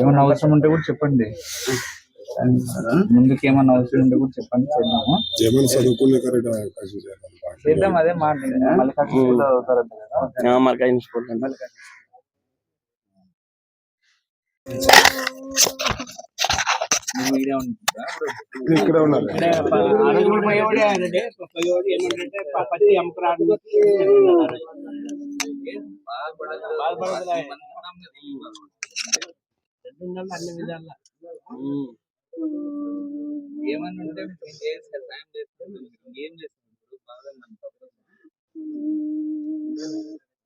ఏమన్నా అవసరం ఉంటే కూడా చెప్పండి. ముందుకు ఏమన్నా అవసరం ఉంటే కూడా చెప్పండి చేద్దాము. చదువుకునే చేద్దాం అదే మాట మళ్ళీ ఖచ్చితంగా అవుతారు కదా మరకాయ స్కూల్ నువ్వు ఈడే ఉంటుందా? ఇక్కడ ఉన్నారు ఏమన్నా ఉంటే సాయం చేస్తాం. ఏం చేస్తాం ఇప్పుడు? బాగా మన తప్పు.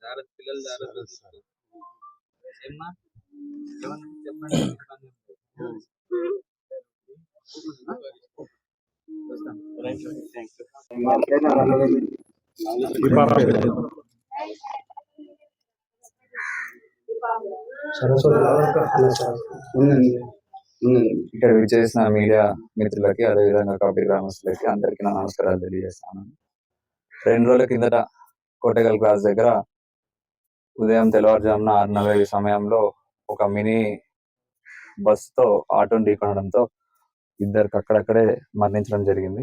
జాగ్రత్త, పిల్లలు జాగ్రత్త? ఏమన్నా చెప్పండి. ఇక్కడ విచ్చేసిన మీడియా మిత్రులకి అదేవిధంగా కబడ్డీ గ్రామస్తులకి అందరికీ నా నమస్కారాలు తెలియజేస్తాను. రెండు రోజుల కిందట కోటగల్ క్లాస్ దగ్గర ఉదయం తెల్లవారుజామున ఆరు నలభై సమయంలో ఒక మినీ బస్తో ఆటోని ఢీకొనడంతో ఇద్దరికి అక్కడక్కడే మరణించడం జరిగింది.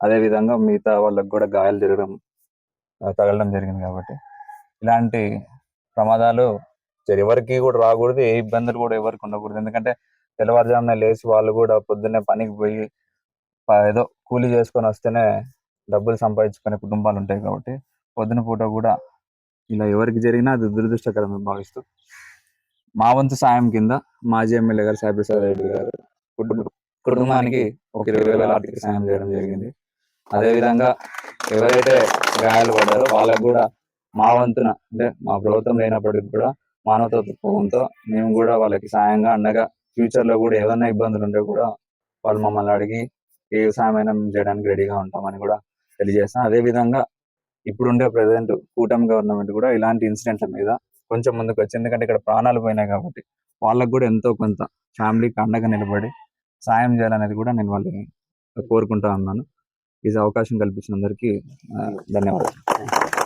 అదే విధంగా మిగతా వాళ్ళకి కూడా గాయాలు జరగడం తగలడం జరిగింది కాబట్టి. ఇలాంటి ప్రమాదాలు ఎవరికి కూడా రాకూడదు ఏ ఇబ్బందులు కూడా ఎవరికి ఉండకూడదు. ఎందుకంటే తెల్లవారుజామున లేచి వాళ్ళు కూడా పొద్దున్నే పనికి పోయి ఏదో కూలీ చేసుకొని వస్తేనే డబ్బులు సంపాదించుకునే కుటుంబాలు ఉంటాయి కాబట్టి పొద్దున పూట కూడా ఇలా ఎవరికి జరిగినా అది దురదృష్టకరమే భావిస్తూ. మా వంతు సాయం కింద మాజీ ఎమ్మెల్యే గారు సాయిప్రసాద్ రెడ్డి గారు కుటుంబ- కుటుంబానికి ఒక ఇరవై వేల ఆర్థిక సాయం చేయడం జరిగింది. అదే విధంగా ఎవరైతే గాయాలు పడ్డారో వాళ్ళకు కూడా మా వంతున అంటే మా ప్రభుత్వం లేనప్పటికీ కూడా మానవతత్వంతో మేము కూడా వాళ్ళకి సాయంగా అండగా ఫ్యూచర్లో కూడా ఏదైనా ఇబ్బందులు ఉంటే కూడా వాళ్ళు మమ్మల్ని అడిగి ఏ సాయమైనా మేము చేయడానికి రెడీగా ఉంటామని కూడా తెలియజేస్తాం. అదే విధంగా ఇప్పుడుండే ప్రజెంట్ కూటమి గవర్నమెంట్ కూడా ఇలాంటి ఇన్సిడెంట్ల మీద కొంచెం ముందుకు వచ్చి ఎందుకంటే ఇక్కడ ప్రాణాలు పోయినాయి కాబట్టి వాళ్ళకు కూడా ఎంతో కొంత ఫ్యామిలీకి అండగా నిలబడి సాయం చేయాలనేది కూడా నేను వాళ్ళని కోరుకుంటా ఉన్నాను. ఈ అవకాశం కల్పించినందరికీ అందరికీ ధన్యవాదాలు.